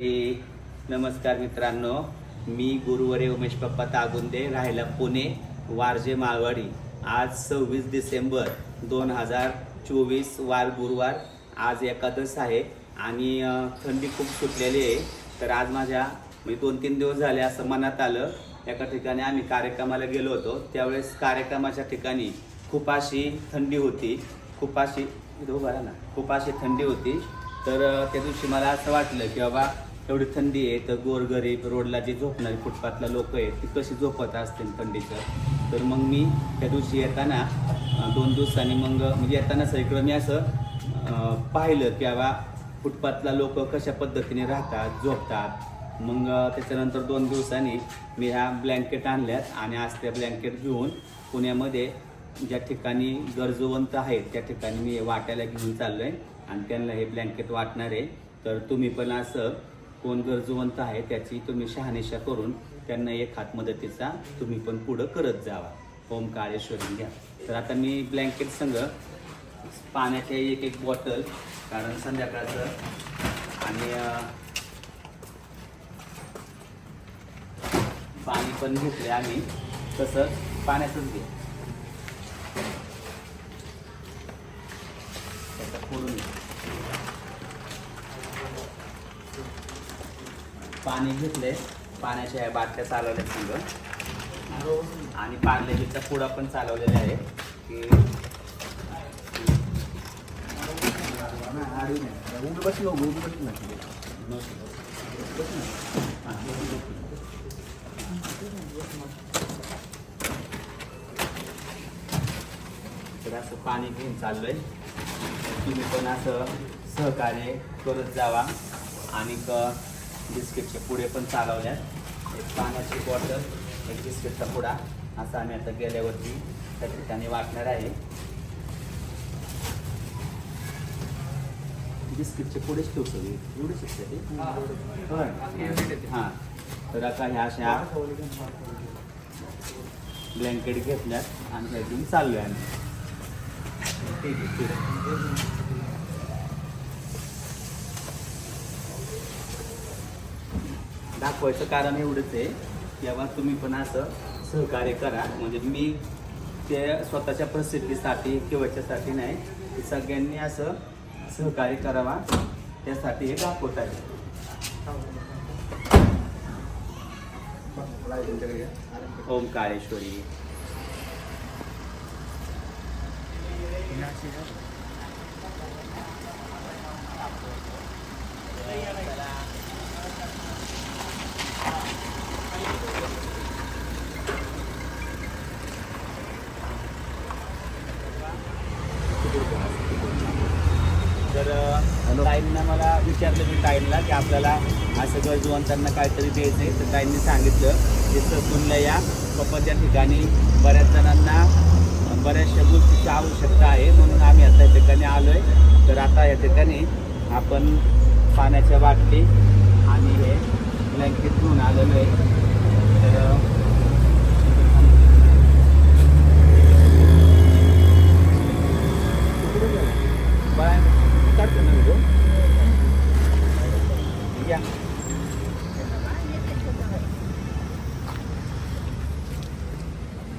नमस्कार मित्रांनो मी गुरुवरे उमेश पप्पा तागुंदे राहिला पुणे वारजे माळवाडी. आज सव्वीस डिसेंबर दोन हजार चोवीस वार गुरुवार. आज एकादश आहे आणि थंडी खूप सुटलेली आहे. तर आज माझ्या म्हणजे दोन तीन दिवस झाले असं मनात आलं. एका ठिकाणी आम्ही कार्यक्रमाला गेलो होतो. त्यावेळेस कार्यक्रमाच्या ठिकाणी खूप अशी थंडी होती. खूप अशी इथं ना. खूप अशी थंडी होती. तर त्या दिवशी मला असं वाटलं की बाबा एवढी थंडी आहे तर गोरगरीब रोडला जी झोपणारे फुटपाथला लोक आहेत ती कशी झोपत असतील थंडीचं? तर मग मी त्या दिवशी येताना दोन दिवसांनी मग म्हणजे येताना सगळीकडं मी असं पाहिलं की बाबा फुटपाथला लोक कशा पद्धतीने राहतात झोपतात. मग त्याच्यानंतर दोन दिवसांनी मी ह्या ब्लँकेट आणल्यात आणि आज त्या ब्लँकेट घेऊन पुण्यामध्ये ज्या ठिकाणी गरजवंत आहेत त्या ठिकाणी मी वाट्याला घेऊन चाललो आहे आणि त्यांना हे ब्लँकेट वाटणार आहे. तर तुम्ही पण असं कोण गरजवंत आहे त्याची तुम्ही शहानिशा करून त्यांना एक हात मदतीचा तुम्ही पण पुढं करत जावा. ओम काळेश्वरी घ्या. तर आता मी ब्लँकेट संग पाण्याच्या एक एक बॉटल कारण संध्याकाळचं आणि पाणी पण घेतले आम्ही. तसंच पाण्याचंच घे. त्याचं फोडून पाणी घेतले पाण्याच्या बाटल्या चालवल्या संग आणि पार्लेजीचा पुडा पण चालवलेला आहे. की तर असं पाणी घेऊन चाललंय. तुम्ही पण असं सहकार्य करत जावा. आणि क- बिस्किटचे पुढे पण चालवल्यात. एक पाण्याची बॉटल एक बिस्किटचा पुडा. असं आम्ही आता गेल्यावरती त्या ठिकाणी वाटणार आहे. बिस्किटचे पुढेच ठेवतो मी. एवढेच असते ते. हां. तर आता ह्या अशा ब्लँकेट घेतल्यात आणि ह्या घेऊन चाललोय आम्ही. ठीक आहे ठीक आहे. दाखवायचं कारण एवढंच आहे तेव्हा तुम्ही पण असं सहकार्य करा. म्हणजे मी ते स्वतःच्या प्रसिद्धीसाठी किंवाच्यासाठी नाही की सगळ्यांनी असं सहकार्य करावा त्यासाठी हे दाखवत आहे. ओम काळेश्वरी तर ताईंना मला विचारलं मी ताईंना की आपल्याला असं गरजवंतांना काहीतरी द्यायचं आहे तर ताईंनी सांगितलं की ससूनला या. पप्पाच्या ठिकाणी बऱ्याच जणांना बऱ्याचशा गोष्टीची आवश्यकता आहे. म्हणून आम्ही आता या ठिकाणी आलो आहे तर आता या ठिकाणी आपण पाण्याच्या बाटली आणि हे ब्लँकेट घेऊन आलेलो आहे. तर बाय काढतो ना व्हिडिओ या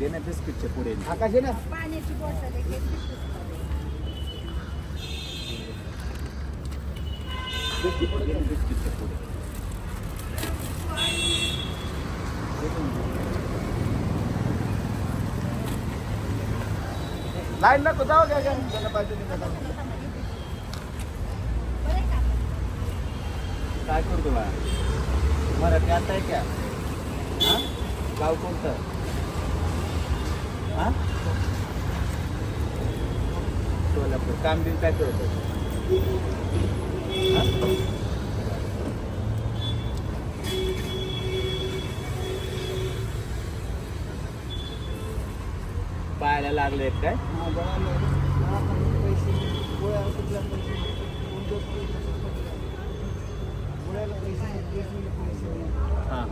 दे ना बिस्किटचे पुढे. आकाश आहे ना. पाण्याची बॉटल ना बिस्किटचे पुढे. लाईन नको जाऊ द्या का त्याला का काय करतो बा मराठी आता आहे क्या हा? गाव कोणतं? हा सोलापूर काम बिम काय करत होतं? पायाला लागले काय हा. हां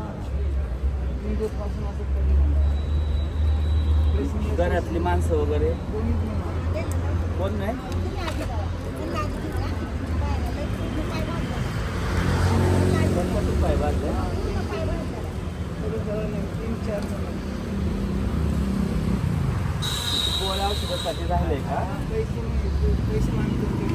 घरातली माणसं वगैरे. कोण नाही? गोळ्या औषधासाठी राहिले का? पैसे मागतो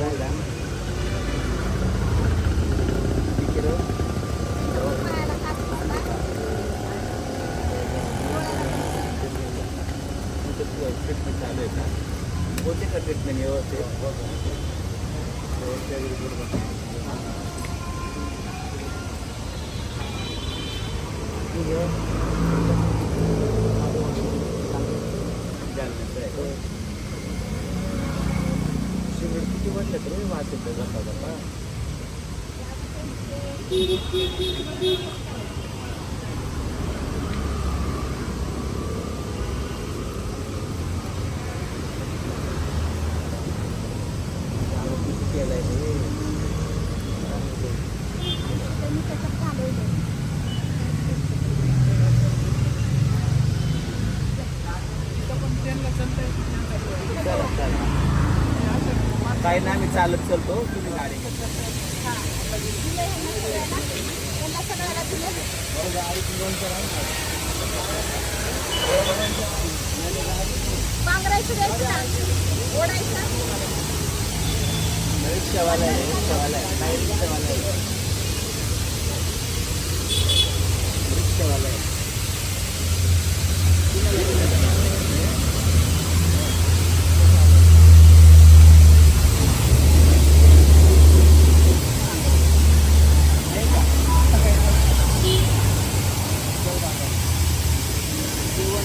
Brian. Ah, sí, perdón, perdón. काही नाही मी चालत चलतो. तुम्ही गाडी रिक्षावाला रिक्षावाला आहे रिक्षावाला आहे रिक्षावाला आहे.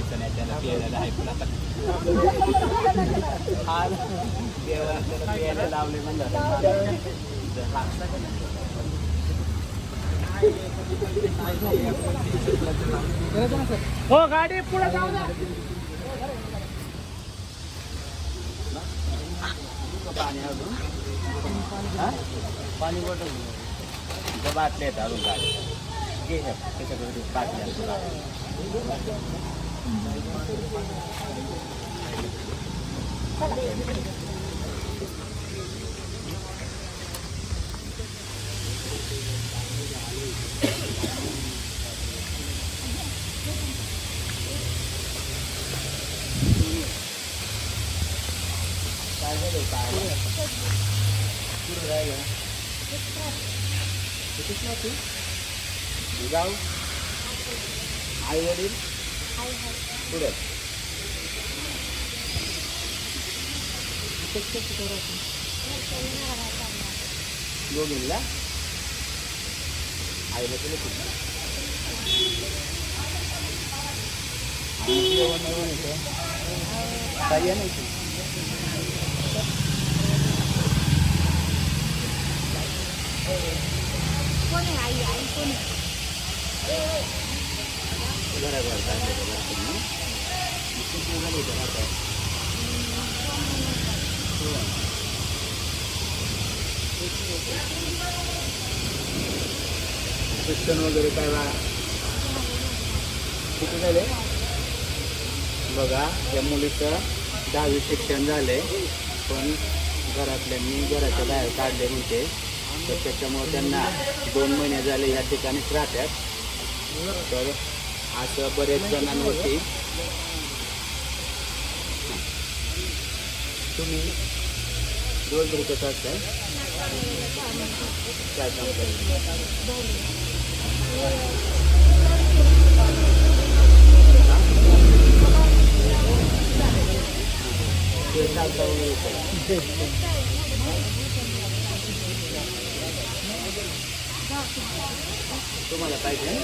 व्हायचं नाही त्याला प्यायला आहे पण आता. हा देवाला त्याला प्यायला लावले म्हणलं हो. गाडी पुढे जाऊ द्या. पाणी अजून? पाणी बॉटल बाटल्या आहेत अजून काय घे ह्या, त्याच्याकडे बाटल्या आहेत तुला. काय झालं काय कुठं राहिलं कितीच ना तू गाव आई वडील पुढे दोघींना आईला तुला कुठं जेवण नाही बनवतं काही नाही की कोण आहे आई आई कोण शिक्षण वगैरे काय बा किती झाले? बघा या मुलीचं दहावी शिक्षण झाले पण घरातल्यांनी घराच्या बाहेर काढले म्हणते तर त्याच्यामुळे त्यांना दोन महिने झाले या ठिकाणीच राहतात तर असं बरेच जणांवरती तुम्ही दिवसभर कसं असतं काय काम करायचं तुम्हाला पाहिजे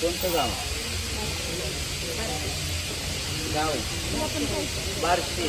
कोणतं गाव? गाव बारशी.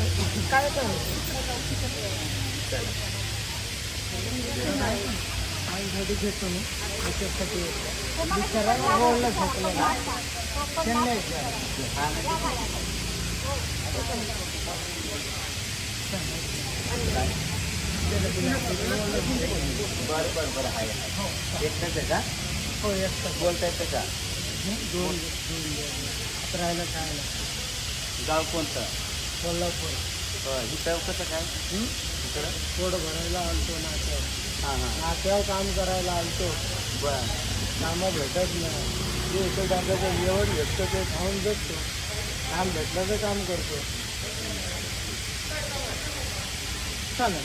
बार्शी आईसाठी घेतो मी त्याच्यासाठी बिचारा रोडला झोपलेला चेन्नईचा बरं बरं बरं. आहे. एकटंच आहे का? हो? एकटा बोलता येतं का दोन दोन. राहायला खायला गाव कोणतं? कोल्हापूर. हो इथं कसं काय? इकडं? पोट भरायला आलतो नाट्यावर हाँ हाँ. नाट्यावर काम करायला आलतो. बरं. कामं भेटत नाही. जे इथं टाकायचं जेवण भेटतं ते खाऊन जगतो काम भेटलं तर काम करतो. चालेल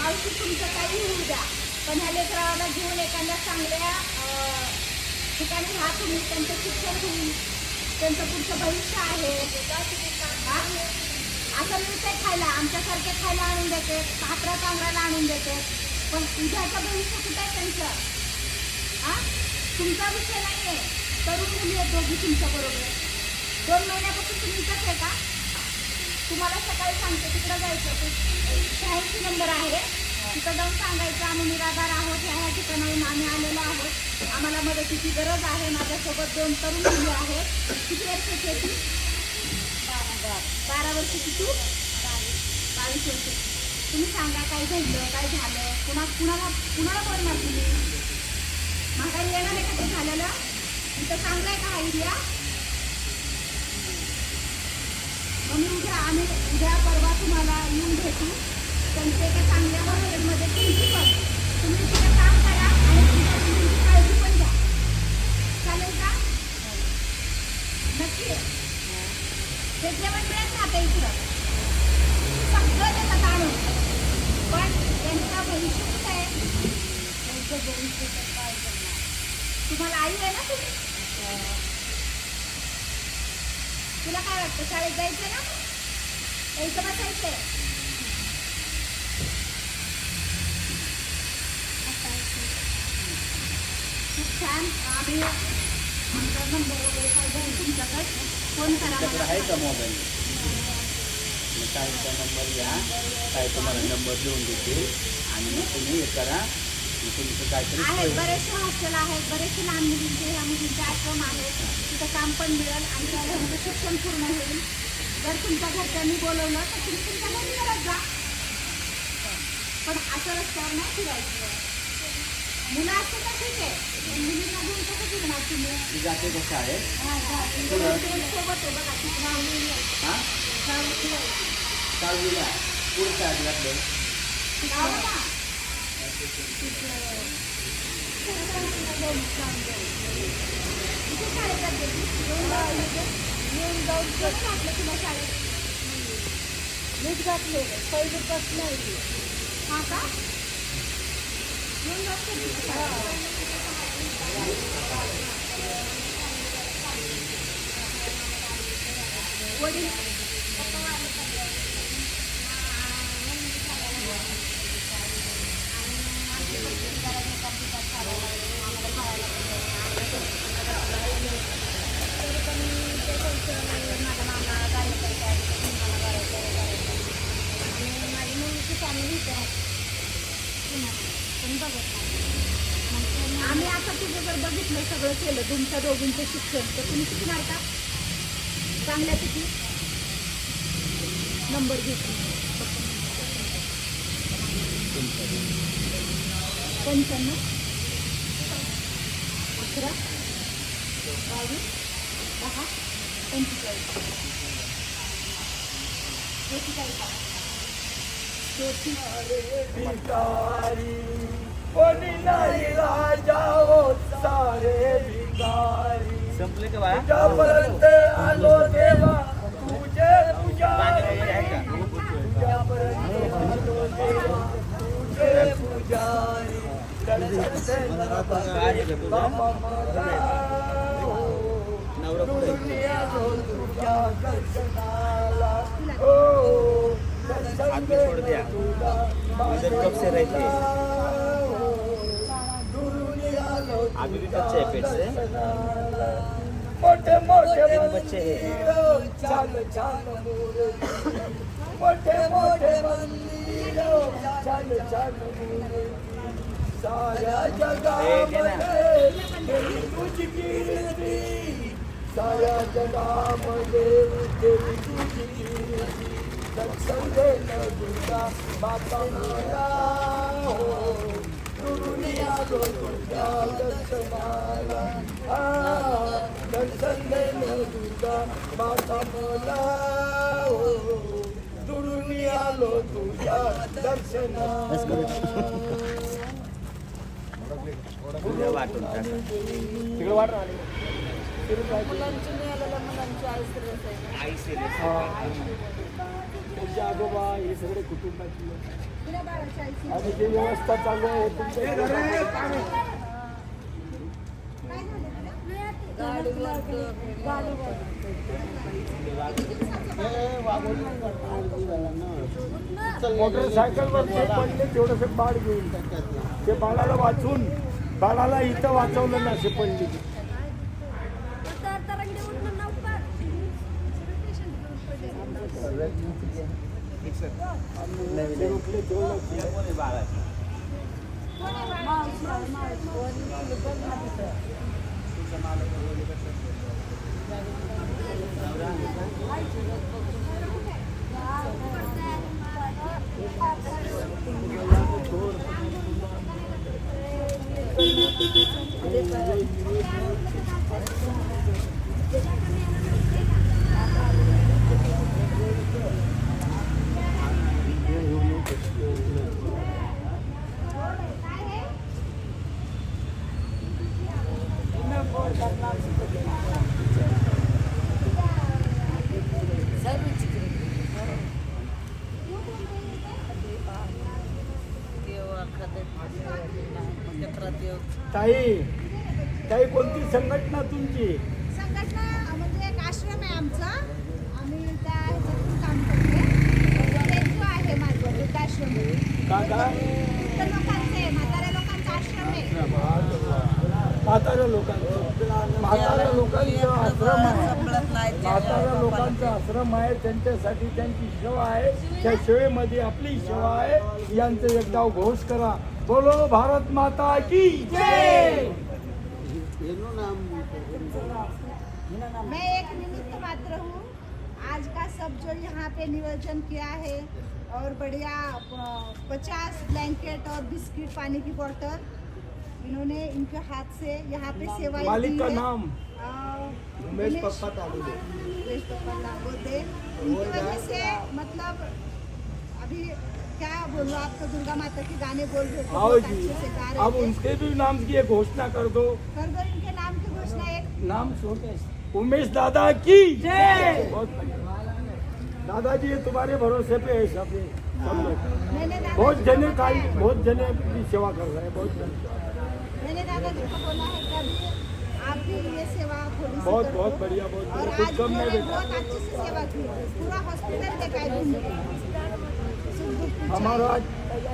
मावशी तुमचं काही होऊ द्या. पण ह्या लेकराला घेऊन एखाद्या चांगल्या ठिकाणी राहा तुम्ही. त्यांचं शिक्षण होईल. त्यांचं पुढचं भविष्य आहे. हा? असं मिळतंय खायला आमच्यासारखे खायला आणून देते. पात्रा चांगल्याला आणून देते. पण उद्याचं भविष्य कुठं आहे त्यांचं? हा? तुमचा विषय नाही आहे तरुण मुली आहेत दोघी तुमच्याबरोबर दोन महिन्यापासून तुम्ही इथंच आहे का? तुम्हाला सकाळी सांगते तिकडं जायचं. शहाऐंशी नंबर आहे. तिथं जाऊन सांगायचं आम्ही निराधार आहोत ह्या ह्या ठिकाणाहून आम्ही आलेलो आहोत. आम्हाला मदतीची गरज आहे. माझ्यासोबत दोन तरुण मुली आहेत. किती वर्षाची ती? बारा वर्षाची तू? बावीस वर्षाची. तुम्ही सांगा काय घडलं काय झालं? कुणा कुणाला कुणाला बोलणार तुम्ही माघारी येणार आहे का ते झालेलं तिथं चांगलं आहे का हा एरिया? आम्ही उद्या आम्ही उद्या परवा तुम्हाला येऊन भेटू. त्यांचे एका चांगल्या हॉटेलमध्ये तुमची पण. तुम्ही तिथे काम करा आणि तुमच्या मुलींची काळजी पण घ्या. चालेल का? नक्की. ते जेवण मिळत राहतं इकडं? सगळं त्याचा आणून. पण त्यांचं भविष्य कुठं आहे? त्यांचं भविष्य काय करणार? तुम्हाला आई आहे ना तुम्ही? हो. तुला काय वाटतं? शाळेत जायचं ना? यायचं बसायचंय खूप छान. आम्ही आमचा नंबर वगैरे काय घरी तुमच्याकडे? फोन. आहे का मोबाईल नंबर घ्या. ताई तुम्हाला नंबर देतील. आणि मग तुम्ही हे करा. मग तुमचं काहीतरी आहेत सोय- बरेचसे हॉस्टेल आहेत. बरेचसे लहान मुलींचे ह्या मुलींचे आश्रम आहेत. तिथं काम पण मिळेल आणि त्या घराचं शिक्षण पूर्ण होईल जर तुमच्या घरच्यांनी बोलवलं तर तुम्ही तुमच्या घरी करत जा पण असं रस्त्यावर नाही फिरायचं मुलं असतं तर ठीक आहे पण मुलींना घेऊन कसं फिरणार तुम्ही ती जाते का शाळेत हा, जा. तुमच्या घरचे सोबत आहे बघा लावलेली आहे. हा जाऊ फिरायचं. सहावीला पुढे शाळेत घातलं जाऊ ना. किती शाळेत जाते ती? शाळेत येऊन जाऊन कसं वाटलं तुला शाळेत नीट घातले पहिलीपासून नाही हा का? येऊन जाऊन कधी शाळेत? वडील आम्ही आता तुझं जर बघितलं सगळं केलं तुमचं शिक्षण तर तुम्ही शिकणार का चांगल्या किती नंबर घेतली. पंच्याण्णव अकरा. बावीस. दहा. पंचेचाळीस. बेचाळीस भिकारी कोणी नाही राजा हो सारे भिकारी. संपले का बाळा तुझ्यापर्यंत आलो देवा तुझे तुझ्यापर्यंत आलो देवा पुजारी. काय आहे का तुझं नवरा कुठे हाथ में छोड़ दिया. इधर कब से रहते अभी भी बच्चे हैं. पेट से मोठे तीन बच्चे हैं मंदिर तुझी कीर्ती. साऱ्या जगामध्ये देवी तुझी कीर्ती सत्संगेन तुझा माता मला आलो आलो दर्शनाला उद्या वाटून टाका मुलांची मिळालेल्या मुलांची आई सिरियस आहे आई सिरियस आजोबा हे सगळे कुटुंबाची आणि जे व्यवस्था चालू आहे मोटरसायकलवर ते पडले थोडस बाळ घेऊन ते बाळाला वाचून बाळाला इथं वाचवलं ना ते पडली ते रोखले तेवढं कोण आहे बाळा? कोण आहे बाळाची? ताई ताई कोणती संघटना तुमची संघटना म्हणजे एक आश्रम आहे आमचा आम्ही त्या ह्याच्यातून काम करतो जो आहे माझं वृद्धाश्रम का का तर लोकांचं आहे म्हाताऱ्या लोकांचा. आश्रम आहे लोकांचं म्हाताऱ्या लोकांचा आश्रम आहे. म्हाताऱ्या लोकांचा आश्रम आहे. त्यांच्यासाठी त्यांची सेवा आहे. त्या सेवेमध्ये आपली सेवा आहे. यांचं एकदा घोष करा. बोलो भारत माता की जय! मैं एक निमित्त मात्र हूँ। आज का सब जो यहाँ पे नियोजन किया है और बढ़िया पचास ब्लैंकेट और बिस्किट पानी की बोतल इन्होंने इनके हाथ से यहाँ पे सेवा मालिक का नाम? उमेश पप्पा तागुदे उमेश पप्पा तागुदे इनकी वजह से मतलब अभी क्या बोलूँ आपको दुर्गा माता के गाने बोल रहे थे बहुत अच्छे से गा अब रहे उनके भी नाम की घोषणा कर दो। कर दो इनके नाम की घोषणा एक। नाम सोचे। उमेश दादा की। जय। बहुत। दादाजी ये तुम्हारे भरोसे पे है सब। ये बहुत जने का बहुत जने की सेवा कर रहे हैं बहुत जने मैंने दादाजी को बोला है कि अभी आप भी ये सेवा थोड़ी सी बहुत बहुत। बढ़िया बहुत और बढ़िया। आज कुछ कम नहीं उन्होंने बेटा। बहुत अच्छे सेवा की। पूरा हॉस्पिटल है के। है। हमारा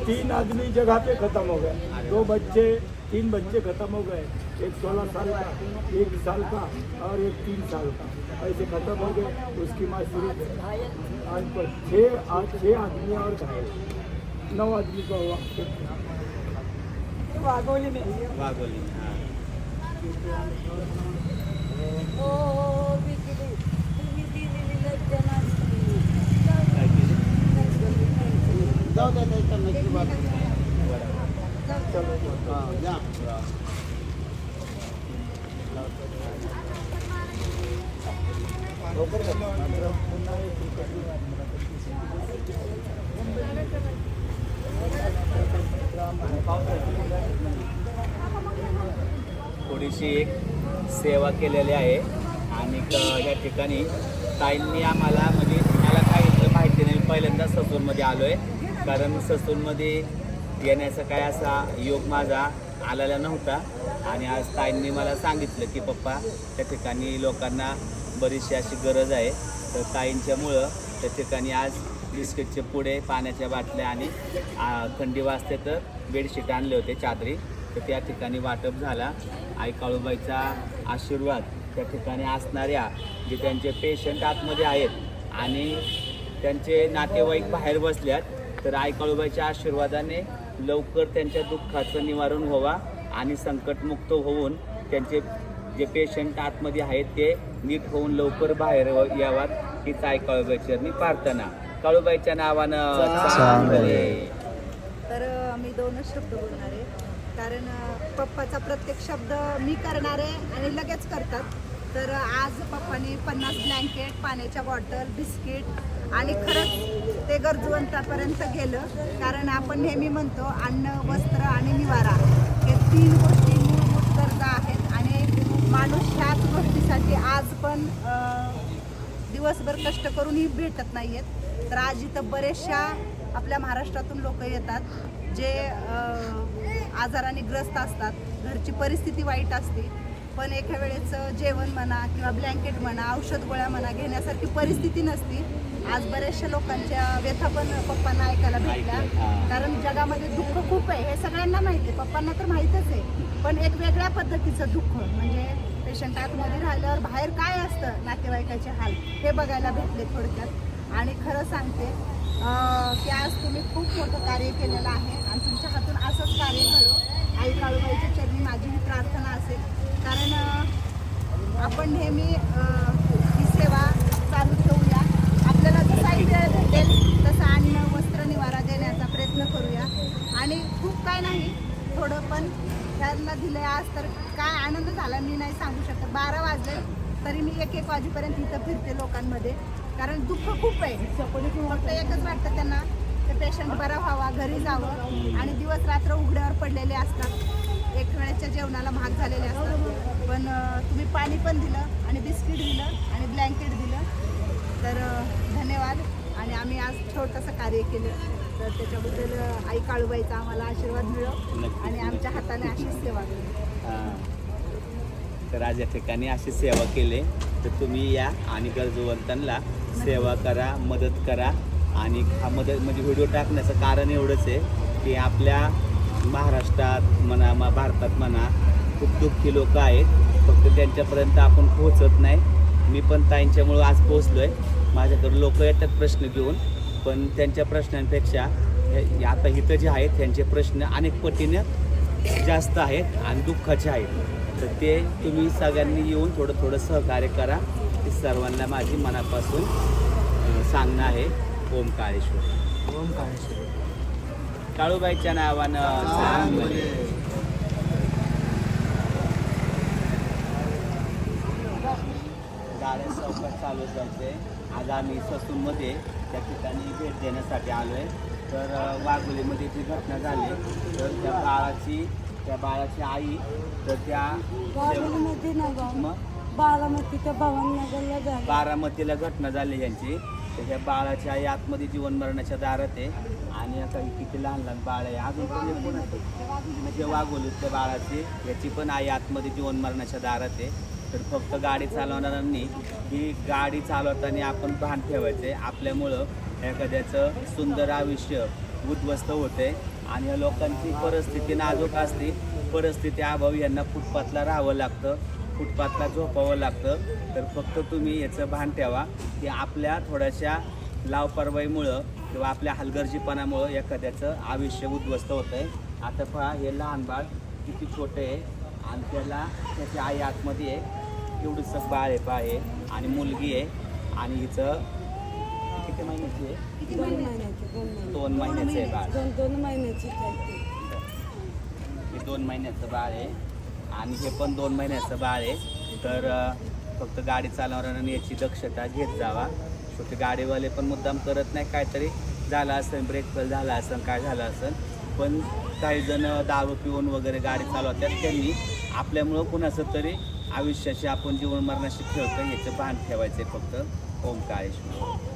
तीन आदमी जगह पे खत्म हो गए दो बच्चे तीन बच्चे खत्म हो गए एक सोलह साल का एक साल का और एक तीन साल का ऐसे खत्म हो गए उसकी माँ शुरू आज पर छः आज छः आदमी और घायल नौ आदमी का हुआ वागोली में वाघोली हा. जाऊ द्या त्याच्या नक्की बात थोडीशी एक सेवा केलेली आहे आणि या ठिकाणी ताईंनी आम्हाला म्हणजे मला काही इथलं माहिती नाही मी पहिल्यांदा ससूनमध्ये आलो आहे कारण ससूनमध्ये येण्याचा काय असा योग माझा आलेला नव्हता. आणि आज ताईंनी मला सांगितलं की पप्पा त्या ठिकाणी लोकांना बरीचशी अशी गरज आहे. तर ताईंच्यामुळं त्या ठिकाणी आज बिस्किटचे पुडे पाण्याच्या बाटल्या आणि थंडी वाजते तर बेडशीट आणले होते चादरी. तर त्या ठिकाणी वाटप झाला. आई काळूबाईचा आशीर्वाद त्या ठिकाणी असणाऱ्या जे त्यांचे पेशंट आतमध्ये आहेत आणि त्यांचे नातेवाईक बाहेर बसल्यात तर आई काळूबाईच्या आशीर्वादाने लवकर त्यांच्या दुःखाचं निवारण व्हावा आणि संकटमुक्त होऊन त्यांचे जे पेशंट आतमध्ये आहेत ते नीट होऊन लवकर बाहेर यावात हीच आई काळूबाईची चरणी प्रार्थना. काळूबाईच्या नावानं तर मी दोनच शब्द बोलणार आहे. कारण पप्पाचा प्रत्येक शब्द मी करणार आहे आणि लगेच करतात. तर आज पप्पाने पन्नास ब्लँकेट पाण्याच्या बॉटल बिस्किट आणि खरंच ते गरजवंतापर्यंत गेलं. कारण आपण नेहमी म्हणतो अन्न वस्त्र आणि निवारा हे तीन गोष्टी मूलभूत गरजा आहेत. आणि माणूस ह्याच गोष्टीसाठी आज पण दिवसभर कष्ट करूनही भेटत नाही आहेत तर आज इथं बरेचशा आपल्या महाराष्ट्रातून लोक येतात जे आजाराने ग्रस्त असतात. घरची परिस्थिती वाईट असते. पण एका वेळेचं जेवण म्हणा किंवा ब्लँकेट म्हणा औषध गोळ्या म्हणा घेण्यासारखी परिस्थिती नसती. आज बऱ्याचशा लोकांच्या व्यथा पण पप्पांना ऐकायला भेटल्या. कारण जगामध्ये दुःख खूप आहे हे सगळ्यांना माहिती आहे. पप्पांना तर माहीतच आहे. पण एक वेगळ्या पद्धतीचं दुःख म्हणजे पेशंट आतमध्ये राहिल्यावर बाहेर काय असतं नातेवाईकाचे हाल हे बघायला भेटले थोडक्यात. आणि खरं सांगते की आज तुम्ही खूप मोठं कार्य केलेलं आहे. आणि तुमच्या हातून असंच कार्य घडो. आई काळूबाईच्या चरणी माझी ही प्रार्थना असेल. कारण आपण नेहमी ही सेवा चालू ठेवूया आपल्याला जसा भेटेल तसं अन्न वस्त्र निवारा देण्याचा प्रयत्न करूया. आणि खूप काय नाही थोडं पण. त्यांना दिलं आज तर काय आनंद झाला मी नाही सांगू शकत. बारा वाजले तरी मी एक एक वाजेपर्यंत इथं फिरते लोकांमध्ये. कारण दुःख खूप आहे. फक्त एकच वाटतं त्यांना ते पेशंट बरा व्हावा घरी जावं. आणि दिवस रात्र उघड्यावर पडलेले असतात. एक वेळेच्या जेवणाला महाग झालेले असतात. पण तुम्ही पाणी पण दिलं आणि बिस्किट दिलं आणि ब्लँकेट दिलं. तर धन्यवाद. आणि आम्ही आज छोटंसं कार्य केलं. तर त्याच्याबद्दल आई काळूबाईचा आम्हाला आशीर्वाद मिळो. आणि आमच्या. हाताने अशीच सेवा हां. तर आज या ठिकाणी अशी सेवा केली. तर तुम्ही या आणि गरजूवंतांना सेवा करा मदत करा. आणि हा मदत म्हणजे व्हिडिओ टाकण्याचं कारण एवढंच आहे की आपल्या महाराष्ट्रात म्हणा म- भारतात म्हणा खूप दुःखी लोक आहेत. फक्त त्यांच्यापर्यंत आपण पोहोचत नाही. मी पण ताईंच्यामुळं आज पोहोचलो आहे माझ्याकडे लोक येतात प्रश्न घेऊन पण त्यांच्या प्रश्नांपेक्षा आता इथं जे आहेत त्यांचे प्रश्न अनेक पटीनं जास्त आहेत आणि दुःखाचे आहेत. तर ते तुम्ही सगळ्यांनी येऊन थोडं थोडं सहकार्य करा. हे सर्वांना माझी मनापासून सांगणं आहे ओम काळेश्वर. ओम काळेश्वर. काळूबाईच्या नावानं चालू जायचे आज आम्ही ससूनमध्ये त्या ठिकाणी भेट देण्यासाठी आलो आहे तर वाघोलीमध्ये जी घटना झाली तर त्या बाळाची त्या बाळाची आई तर त्या बारामती ना मग? बारामतीच्या भवानीनगरला झालं बारामतीला घटना झाली यांची. तर ह्या बाळाची आई आतमध्ये जीवन मरणाच्या दारात आहे. आणि आता ही किती लहान लहान बाळ आहे. अजून पण एक कोण आहे? म्हणजे वाघोलीतल्या बाळाची याची पण आई आतमध्ये जीवन मरणाच्या दारात आहे. तर फक्त गाडी चालवणाऱ्यांनी ही गाडी चालवताना आपण भान ठेवायचे. आपल्यामुळं एखाद्याचं सुंदर आयुष्य उद्ध्वस्त होते आणि या लोकांची परिस्थिती नाजूक असते. परिस्थिती अभावी यांना फुटपाथला राहावं लागतं फुटपाथला झोपावं लागतं. तर फक्त तुम्ही याचं भान ठेवा की आपल्या थोड्याशा लावपरवाईमुळं किंवा आपल्या हलगर्जीपणामुळं एखाद्याचं आयुष्य उद्ध्वस्त होतं आहे आता पहा हे लहान बाळ किती छोटे आहे आणि त्याला त्याची आई आतमध्ये आहे. एवढंसं बाळ आहे पहा हे आणि मुलगी आहे आणि हिचं किती महिन्याची आहे? दोन महिन्याची? दोन आहे बाळ. दोन दोन महिन्याची. हे दोन महिन्याचं बाळ आहे आणि हे पण दोन महिन्याचं बाळ आहे. तर फक्त गाडी चालवणाऱ्याने याची दक्षता घेत जावा. शेवटी गाडीवाले पण मुद्दाम करत नाही काहीतरी झालं असेल ब्रेक फेल झाला असेल काय झालं असेल. पण काही जण दारू पिऊन वगैरे गाडी चालवतात त्यांनी आपल्यामुळं कुणाचं तरी आयुष्याशी आपण जीवन मरणाशी खेळतो याचं भान ठेवायचं आहे फक्त. ओम काळेश्वर